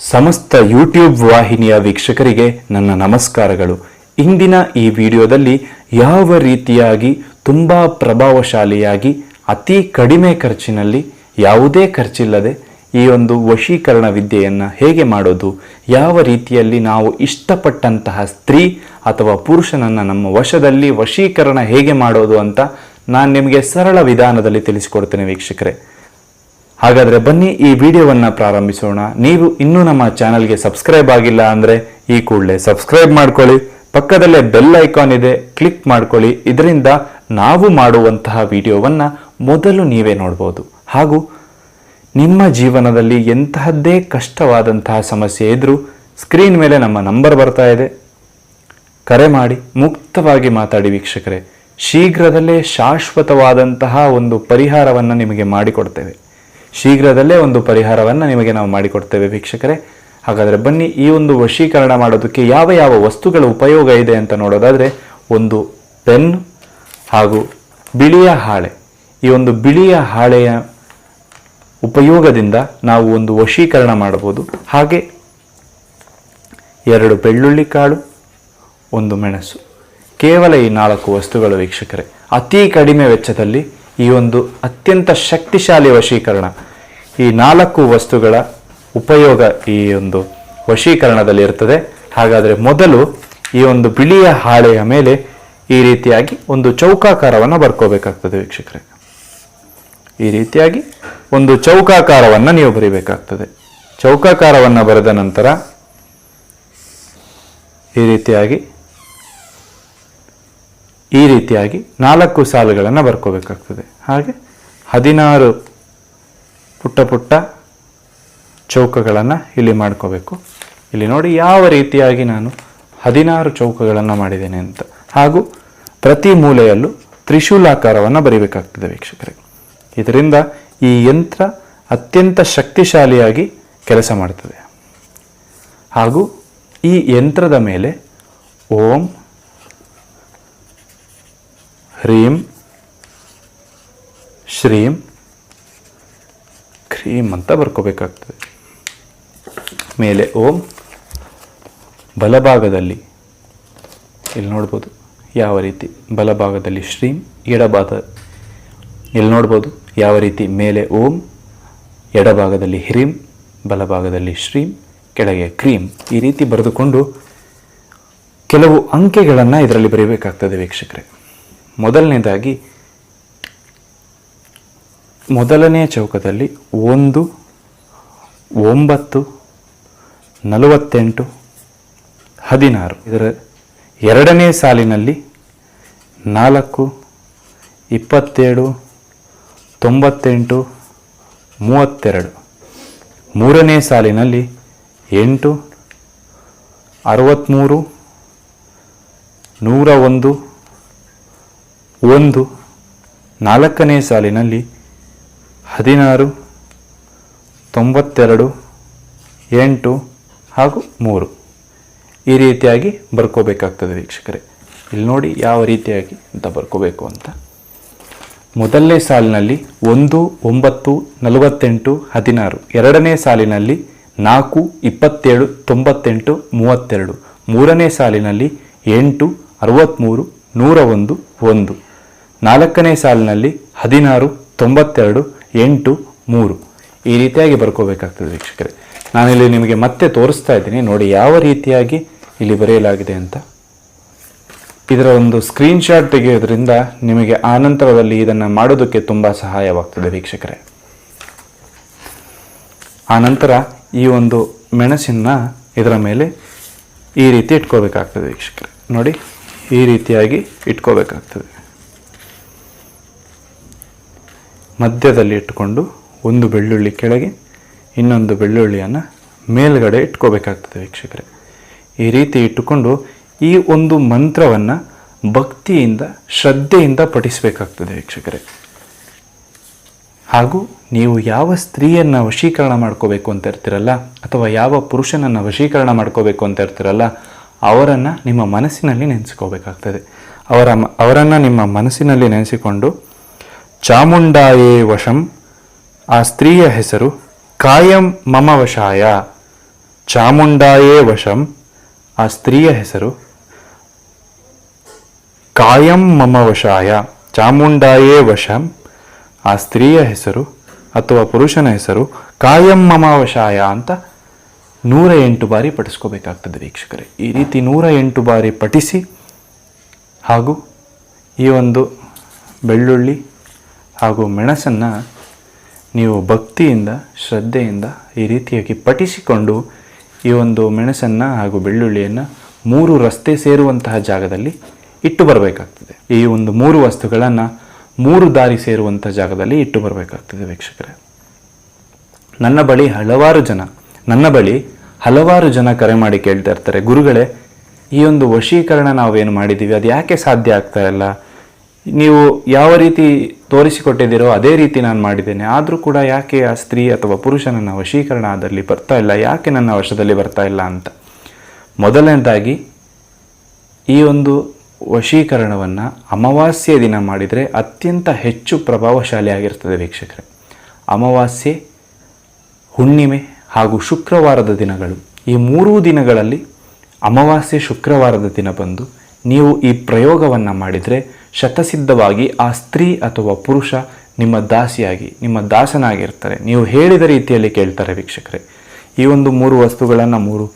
ಸಮಸ್ತ ಯೂಟ್ಯೂಬ್ ವಾಹಿನಿಯ ವೀಕ್ಷಕರಿಗೆ ನನ್ನ ನಮಸ್ಕಾರಗಳು. ಇಂದಿನ ಈ ವಿಡಿಯೋದಲ್ಲಿ ಯಾವ ರೀತಿಯಾಗಿ ತುಂಬ ಪ್ರಭಾವಶಾಲಿಯಾಗಿ, ಅತಿ ಕಡಿಮೆ ಖರ್ಚಿನಲ್ಲಿ, ಯಾವುದೇ ಖರ್ಚಿಲ್ಲದೆ ಈ ಒಂದು ವಶೀಕರಣ ವಿದ್ಯೆಯನ್ನು ಹೇಗೆ ಮಾಡೋದು, ಯಾವ ರೀತಿಯಲ್ಲಿ ನಾವು ಇಷ್ಟಪಟ್ಟಂತಹ ಸ್ತ್ರೀ ಅಥವಾ ಪುರುಷನನ್ನು ನಮ್ಮ ವಶದಲ್ಲಿ ವಶೀಕರಣ ಹೇಗೆ ಮಾಡೋದು ಅಂತ ನಾನು ನಿಮಗೆ ಸರಳ ವಿಧಾನದಲ್ಲಿ ತಿಳಿಸಿಕೊಡ್ತೇನೆ ವೀಕ್ಷಕರೇ. ಹಾಗಾದರೆ ಬನ್ನಿ ಈ ವಿಡಿಯೋವನ್ನು ಪ್ರಾರಂಭಿಸೋಣ. ನೀವು ಇನ್ನೂ ನಮ್ಮ ಚಾನಲ್ಗೆ ಸಬ್ಸ್ಕ್ರೈಬ್ ಆಗಿಲ್ಲ ಅಂದರೆ ಈ ಕೂಡಲೇ ಸಬ್ಸ್ಕ್ರೈಬ್ ಮಾಡ್ಕೊಳ್ಳಿ. ಪಕ್ಕದಲ್ಲೇ ಬೆಲ್ ಐಕಾನ್ ಇದೆ, ಕ್ಲಿಕ್ ಮಾಡ್ಕೊಳ್ಳಿ. ಇದರಿಂದ ನಾವು ಮಾಡುವಂತಹ ವಿಡಿಯೋವನ್ನು ಮೊದಲು ನೀವೇ ನೋಡ್ಬೋದು. ಹಾಗೂ ನಿಮ್ಮ ಜೀವನದಲ್ಲಿ ಎಂತಹದ್ದೇ ಕಷ್ಟವಾದಂತಹ ಸಮಸ್ಯೆ ಇದ್ದರೂ ಸ್ಕ್ರೀನ್ ಮೇಲೆ ನಮ್ಮ ನಂಬರ್ ಬರ್ತಾ ಇದೆ. ಕರೆ ಮಾಡಿ, ಮುಕ್ತವಾಗಿ ಮಾತಾಡಿ ವೀಕ್ಷಕರೇ. ಶೀಘ್ರದಲ್ಲೇ ಶಾಶ್ವತವಾದಂತಹ ಒಂದು ಪರಿಹಾರವನ್ನು ನಿಮಗೆ ಮಾಡಿಕೊಡ್ತೇವೆ. ಶೀಘ್ರದಲ್ಲೇ ಒಂದು ಪರಿಹಾರವನ್ನು ನಿಮಗೆ ನಾವು ಮಾಡಿಕೊಡ್ತೇವೆ ವೀಕ್ಷಕರೇ. ಹಾಗಾದರೆ ಬನ್ನಿ ಈ ಒಂದು ವಶೀಕರಣ ಮಾಡೋದಕ್ಕೆ ಯಾವ ಯಾವ ವಸ್ತುಗಳ ಉಪಯೋಗ ಇದೆ ಅಂತ ನೋಡೋದಾದರೆ ಒಂದು ಪೆನ್ ಹಾಗೂ ಬಿಳಿಯ ಹಾಳೆ. ಈ ಒಂದು ಬಿಳಿಯ ಹಾಳೆಯ ಉಪಯೋಗದಿಂದ ನಾವು ಒಂದು ವಶೀಕರಣ ಮಾಡಬಹುದು. ಹಾಗೆ ಎರಡು ಬೆಳ್ಳುಳ್ಳಿ ಕಾಳು, ಒಂದು ಮೆಣಸು. ಕೇವಲ ಈ ನಾಲ್ಕು ವಸ್ತುಗಳು ವೀಕ್ಷಕರೇ. ಅತಿ ಕಡಿಮೆ ವೆಚ್ಚದಲ್ಲಿ ಈ ಒಂದು ಅತ್ಯಂತ ಶಕ್ತಿಶಾಲಿ ವಶೀಕರಣ. ಈ ನಾಲ್ಕು ವಸ್ತುಗಳ ಉಪಯೋಗ ಈ ಒಂದು ವಶೀಕರಣದಲ್ಲಿ ಇರ್ತದೆ. ಹಾಗಾದರೆ ಮೊದಲು ಈ ಒಂದು ಬಿಳಿಯ ಹಾಳೆಯ ಮೇಲೆ ಈ ರೀತಿಯಾಗಿ ಒಂದು ಚೌಕಾಕಾರವನ್ನು ಬರ್ಕೋಬೇಕಾಗ್ತದೆ ವೀಕ್ಷಕರೇ. ಈ ರೀತಿಯಾಗಿ ಒಂದು ಚೌಕಾಕಾರವನ್ನು ನೀವು ಬರಿಬೇಕಾಗ್ತದೆ. ಚೌಕಾಕಾರವನ್ನು ಬರೆದ ನಂತರ ಈ ರೀತಿಯಾಗಿ ಈ ರೀತಿಯಾಗಿ ನಾಲ್ಕು ಸಾಲುಗಳನ್ನು ಬರ್ಕೋಬೇಕಾಗ್ತದೆ. ಹಾಗೆ ಹದಿನಾರು ಪುಟ್ಟ ಪುಟ್ಟ ಚೌಕಗಳನ್ನು ಇಲ್ಲಿ ಮಾಡ್ಕೋಬೇಕು. ಇಲ್ಲಿ ನೋಡಿ ಯಾವ ರೀತಿಯಾಗಿ ನಾನು ಹದಿನಾರು ಚೌಕಗಳನ್ನು ಮಾಡಿದ್ದೇನೆ ಅಂತ. ಹಾಗೂ ಪ್ರತಿ ಮೂಲೆಯಲ್ಲೂ ತ್ರಿಶೂಲಾಕಾರವನ್ನು ಬರಿಬೇಕಾಗ್ತದೆ ವೀಕ್ಷಕರೇ. ಇದರಿಂದ ಈ ಯಂತ್ರ ಅತ್ಯಂತ ಶಕ್ತಿಶಾಲಿಯಾಗಿ ಕೆಲಸ ಮಾಡ್ತದೆ. ಹಾಗೂ ಈ ಯಂತ್ರದ ಮೇಲೆ ಓಂ ಹ್ರೀಂ, ಶ್ರೀಂ, ಕ್ರೀಂ ಅಂತ ಬರ್ಕೋಬೇಕಾಗ್ತದೆ. ಮೇಲೆ ಓಂ, ಬಲಭಾಗದಲ್ಲಿ, ಇಲ್ಲಿ ನೋಡ್ಬೋದು ಯಾವ ರೀತಿ ಬಲಭಾಗದಲ್ಲಿ ಶ್ರೀಂ, ಎಡಭಾಗ, ಇಲ್ಲಿ ನೋಡ್ಬೋದು ಯಾವ ರೀತಿ ಮೇಲೆ ಓಂ, ಎಡಭಾಗದಲ್ಲಿ ಹ್ರೀಂ, ಬಲಭಾಗದಲ್ಲಿ ಶ್ರೀಂ, ಕೆಳಗೆ ಕ್ರೀಂ. ಈ ರೀತಿ ಬರೆದುಕೊಂಡು ಕೆಲವು ಅಂಕೆಗಳನ್ನು ಇದರಲ್ಲಿ ಬರೀಬೇಕಾಗ್ತದೆ ವೀಕ್ಷಕರೇ. ಮೊದಲನೇದಾಗಿ ಮೊದಲನೇ ಚೌಕದಲ್ಲಿ ಒಂದು, ಒಂಬತ್ತು, ನಲವತ್ತೆಂಟು, ಹದಿನಾರು. ಇದರ ಎರಡನೇ ಸಾಲಿನಲ್ಲಿ ನಾಲ್ಕು, ಇಪ್ಪತ್ತೇಳು, ತೊಂಬತ್ತೆಂಟು, ಮೂವತ್ತೆರಡು. ಮೂರನೇ ಸಾಲಿನಲ್ಲಿ ಎಂಟು ಅರವತ್ತ್ಮೂರು ನೂರ ಒಂದು ಒಂದು, ನಾಲ್ಕನೇ ಸಾಲಿನಲ್ಲಿ ಹದಿನಾರು, ತೊಂಬತ್ತೆರಡು, ಎಂಟು ಹಾಗೂ ಮೂರು. ಈ ರೀತಿಯಾಗಿ ಬರ್ಕೋಬೇಕಾಗ್ತದೆ ವೀಕ್ಷಕರೇ. ಇಲ್ಲಿ ನೋಡಿ ಯಾವ ರೀತಿಯಾಗಿ ಅಂತ ಬರ್ಕೋಬೇಕು ಅಂತ. ಮೊದಲನೇ ಸಾಲಿನಲ್ಲಿ ಒಂದು, ಒಂಬತ್ತು, ನಲವತ್ತೆಂಟು, ಹದಿನಾರು. ಎರಡನೇ ಸಾಲಿನಲ್ಲಿ ನಾಲ್ಕು, ಇಪ್ಪತ್ತೇಳು, ತೊಂಬತ್ತೆಂಟು, ಮೂವತ್ತೆರಡು. ಮೂರನೇ ಸಾಲಿನಲ್ಲಿ ಎಂಟು ಅರವತ್ತ್ಮೂರು ನೂರ ಒಂದು ಒಂದು. ನಾಲ್ಕನೇ ಸಾಲಿನಲ್ಲಿ ಹದಿನಾರು, ತೊಂಬತ್ತೆರಡು, ಎಂಟು, ಮೂರು. ಈ ರೀತಿಯಾಗಿ ಬರ್ಕೋಬೇಕಾಗ್ತದೆ ವೀಕ್ಷಕರೇ. ನಾನಿಲ್ಲಿ ನಿಮಗೆ ಮತ್ತೆ ತೋರಿಸ್ತಾ ಇದ್ದೀನಿ. ನೋಡಿ ಯಾವ ರೀತಿಯಾಗಿ ಇಲ್ಲಿ ಬರೆಯಲಾಗಿದೆ ಅಂತ. ಇದರ ಒಂದು ಸ್ಕ್ರೀನ್ಶಾಟ್ ತೆಗೆಯೋದ್ರಿಂದ ನಿಮಗೆ ಆನಂತರದಲ್ಲಿ ಇದನ್ನು ಮಾಡೋದಕ್ಕೆ ತುಂಬ ಸಹಾಯವಾಗ್ತದೆ ವೀಕ್ಷಕರೇ. ಆನಂತರ ಈ ಒಂದು ಮೆಣಸಿನ ಇದರ ಮೇಲೆ ಈ ರೀತಿ ಇಟ್ಕೋಬೇಕಾಗ್ತದೆ ವೀಕ್ಷಕರೇ. ನೋಡಿ, ಈ ರೀತಿಯಾಗಿ ಇಟ್ಕೋಬೇಕಾಗ್ತದೆ. ಮಧ್ಯದಲ್ಲಿ ಇಟ್ಟುಕೊಂಡು ಒಂದು ಬೆಳ್ಳುಳ್ಳಿ ಕೆಳಗೆ ಇನ್ನೊಂದು ಬೆಳ್ಳುಳ್ಳಿಯನ್ನು ಮೇಲ್ಗಡೆ ಇಟ್ಕೋಬೇಕಾಗ್ತದೆ ವೀಕ್ಷಕರೇ. ಈ ರೀತಿ ಇಟ್ಟುಕೊಂಡು ಈ ಒಂದು ಮಂತ್ರವನ್ನು ಭಕ್ತಿಯಿಂದ, ಶ್ರದ್ಧೆಯಿಂದ ಪಠಿಸಬೇಕಾಗ್ತದೆ ವೀಕ್ಷಕರೇ. ಹಾಗೂ ನೀವು ಯಾವ ಸ್ತ್ರೀಯನ್ನು ವಶೀಕರಣ ಮಾಡ್ಕೋಬೇಕು ಅಂತ ಇರ್ತಿರಲ್ಲ, ಅಥವಾ ಯಾವ ಪುರುಷನನ್ನು ವಶೀಕರಣ ಮಾಡ್ಕೋಬೇಕು ಅಂತ ಇರ್ತಿರಲ್ಲ, ಅವರನ್ನು ನಿಮ್ಮ ಮನಸ್ಸಿನಲ್ಲಿ ನೆನೆಸ್ಕೋಬೇಕಾಗ್ತದೆ. ಅವರ ಅವರನ್ನು ನಿಮ್ಮ ಮನಸ್ಸಿನಲ್ಲಿ ನೆನೆಸಿಕೊಂಡು ಚಾಮುಂಡಾಯೇ ವಶಂ. ಆ ಸ್ತ್ರೀಯ ಹೆಸರು ಕಾಯಂ ಮಮ ವಶಾಯ. ಚಾಮುಂಡಾಯೇ ವಶಂ. ಆ ಸ್ತ್ರೀಯ ಹೆಸರು ಕಾಯಂ ಮಮ ವಶಾಯ. ಚಾಮುಂಡಾಯೇ ವಶಂ. ಆ ಸ್ತ್ರೀಯ ಹೆಸರು ಅಥವಾ ಪುರುಷನ ಹೆಸರು ಕಾಯಂ ಮಮ ವಶಾಯ ಅಂತ ನೂರ ಎಂಟು ಬಾರಿ ಪಠಿಸ್ಕೋಬೇಕಾಗ್ತದೆ ವೀಕ್ಷಕರೇ. ಈ ರೀತಿ ನೂರ ಎಂಟು ಬಾರಿ ಪಠಿಸಿ ಹಾಗೂ ಈ ಒಂದು ಬೆಳ್ಳುಳ್ಳಿ ಹಾಗೂ ಮೆಣಸನ್ನು ನೀವು ಭಕ್ತಿಯಿಂದ, ಶ್ರದ್ಧೆಯಿಂದ ಈ ರೀತಿಯಾಗಿ ಪಠಿಸಿಕೊಂಡು ಈ ಒಂದು ಮೆಣಸನ್ನು ಹಾಗೂ ಬೆಳ್ಳುಳ್ಳಿಯನ್ನು ಮೂರು ರಸ್ತೆ ಸೇರುವಂತಹ ಜಾಗದಲ್ಲಿ ಇಟ್ಟು ಬರಬೇಕಾಗ್ತದೆ. ಈ ಒಂದು ಮೂರು ವಸ್ತುಗಳನ್ನು ಮೂರು ದಾರಿ ಸೇರುವಂಥ ಜಾಗದಲ್ಲಿ ಇಟ್ಟು ಬರಬೇಕಾಗ್ತದೆ ವೀಕ್ಷಕರೇ. ನನ್ನ ಬಳಿ ಹಲವಾರು ಜನ, ನನ್ನ ಬಳಿ ಹಲವಾರು ಜನ ಕರೆ ಮಾಡಿ ಕೇಳ್ತಾ ಇರ್ತಾರೆ. ಗುರುಗಳೇ, ಈ ಒಂದು ವಶೀಕರಣ ನಾವೇನು ಮಾಡಿದ್ದೀವಿ ಅದು ಯಾಕೆ ಸಾಧ್ಯ ಆಗ್ತಾ ಇಲ್ಲ? ನೀವು ಯಾವ ರೀತಿ ತೋರಿಸಿಕೊಟ್ಟಿದ್ದೀರೋ ಅದೇ ರೀತಿ ನಾನು ಮಾಡಿದ್ದೇನೆ. ಆದರೂ ಕೂಡ ಯಾಕೆ ಆ ಸ್ತ್ರೀ ಅಥವಾ ಪುರುಷನನ್ನ ವಶೀಕರಣ ಅದರಲ್ಲಿ ಬರ್ತಾ ಇಲ್ಲ? ಯಾಕೆ ನನ್ನ ವಶದಲ್ಲಿ ಬರ್ತಾ ಇಲ್ಲ ಅಂತ? ಮೊದಲನೇದಾಗಿ, ಈ ಒಂದು ವಶೀಕರಣವನ್ನು ಅಮಾವಾಸ್ಯೆ ದಿನ ಮಾಡಿದರೆ ಅತ್ಯಂತ ಹೆಚ್ಚು ಪ್ರಭಾವಶಾಲಿಯಾಗಿರ್ತದೆ ವೀಕ್ಷಕರೇ. ಅಮಾವಾಸ್ಯೆ, ಹುಣ್ಣಿಮೆ ಹಾಗೂ ಶುಕ್ರವಾರದ ದಿನಗಳು. ಈ ಮೂರೂ ದಿನಗಳಲ್ಲಿ ಅಮಾವಾಸ್ಯೆ, ಶುಕ್ರವಾರದ ದಿನ ಬಂದು ನೀವು ಈ ಪ್ರಯೋಗವನ್ನು ಮಾಡಿದರೆ ಶತಸಿದ್ಧವಾಗಿ ಆ ಸ್ತ್ರೀ ಅಥವಾ ಪುರುಷ ನಿಮ್ಮ ದಾಸಿಯಾಗಿ, ನಿಮ್ಮ ದಾಸನಾಗಿರ್ತಾರೆ. ನೀವು ಹೇಳಿದ ರೀತಿಯಲ್ಲಿ ಕೇಳ್ತಾರೆ ವೀಕ್ಷಕರೇ. ಈ ಒಂದು ಮೂರು ವಸ್ತುಗಳನ್ನು ಮೂರು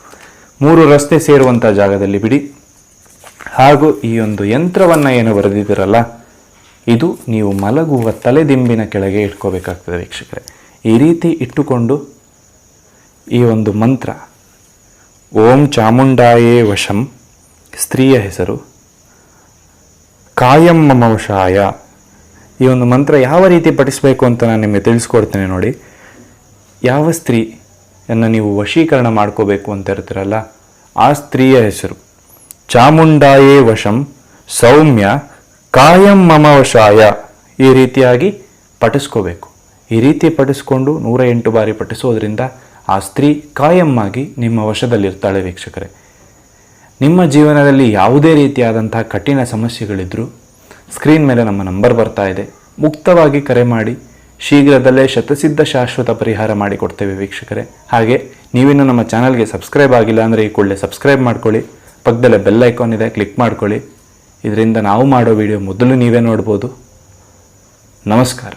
ಮೂರು ರಸ್ತೆ ಸೇರುವಂಥ ಜಾಗದಲ್ಲಿ ಬಿಡಿ. ಹಾಗೂ ಈ ಒಂದು ಯಂತ್ರವನ್ನು ಏನು ಬರೆದಿದ್ದೀರಲ್ಲ, ಇದು ನೀವು ಮಲಗುವ ತಲೆದಿಂಬಿನ ಕೆಳಗೆ ಇಟ್ಕೋಬೇಕಾಗ್ತದೆ ವೀಕ್ಷಕರೇ. ಈ ರೀತಿ ಇಟ್ಟುಕೊಂಡು ಈ ಒಂದು ಮಂತ್ರ, ಓಂ ಚಾಮುಂಡಾಯೇ ವಶಂ, ಸ್ತ್ರೀಯ ಹೆಸರು ಕಾಯಂ ಮಮಂಶಾಯ ಈ ಒಂದು ಮಂತ್ರ ಯಾವ ರೀತಿ ಪಠಿಸಬೇಕು ಅಂತ ನಾನು ನಿಮಗೆ ತಿಳಿಸ್ಕೊಡ್ತೇನೆ ನೋಡಿ. ಯಾವ ಸ್ತ್ರೀಯನ್ನು ನೀವು ವಶೀಕರಣ ಮಾಡ್ಕೋಬೇಕು ಅಂತ ಇರ್ತೀರಲ್ಲ ಆ ಸ್ತ್ರೀಯ ಹೆಸರು. ಚಾಮುಂಡಾಯೇ ವಶಂ ಸೌಮ್ಯ ಕಾಯಂ ಮಮವಶಾಯ ಈ ರೀತಿಯಾಗಿ ಪಠಿಸ್ಕೋಬೇಕು. ಈ ರೀತಿ ಪಠಿಸ್ಕೊಂಡು ನೂರ ಎಂಟು ಬಾರಿ ಪಠಿಸೋದ್ರಿಂದ ಆ ಸ್ತ್ರೀ ಕಾಯಂ ಆಗಿ ನಿಮ್ಮ ವಶದಲ್ಲಿರ್ತಾಳೆ ವೀಕ್ಷಕರೇ. ನಿಮ್ಮ ಜೀವನದಲ್ಲಿ ಯಾವುದೇ ರೀತಿಯಾದಂಥ ಕಠಿಣ ಸಮಸ್ಯೆಗಳಿದ್ದರೂ ಸ್ಕ್ರೀನ್ ಮೇಲೆ ನಮ್ಮ ನಂಬರ್ ಬರ್ತಾ ಇದೆ. ಮುಕ್ತವಾಗಿ ಕರೆ ಮಾಡಿ, ಶೀಘ್ರದಲ್ಲೇ ಶತಸಿದ್ಧ ಶಾಶ್ವತ ಪರಿಹಾರ ಮಾಡಿಕೊಡ್ತೇವೆ ವೀಕ್ಷಕರೇ. ಹಾಗೆ ನೀವಿನ್ನು ನಮ್ಮ ಚಾನಲ್ಗೆ ಸಬ್ಸ್ಕ್ರೈಬ್ ಆಗಿಲ್ಲ ಅಂದರೆ ಈ ಕೂಡಲೇ ಸಬ್ಸ್ಕ್ರೈಬ್ ಮಾಡ್ಕೊಳ್ಳಿ, ಪಕ್ಕದಲ್ಲೇ ಬೆಲ್ ಐಕಾನ್ ಇದೆ, ಕ್ಲಿಕ್ ಮಾಡ್ಕೊಳ್ಳಿ. ಇದರಿಂದ ನಾವು ಮಾಡೋ ವಿಡಿಯೋ ಮೊದಲು ನೀವೇ ನೋಡ್ಬೋದು. ನಮಸ್ಕಾರ.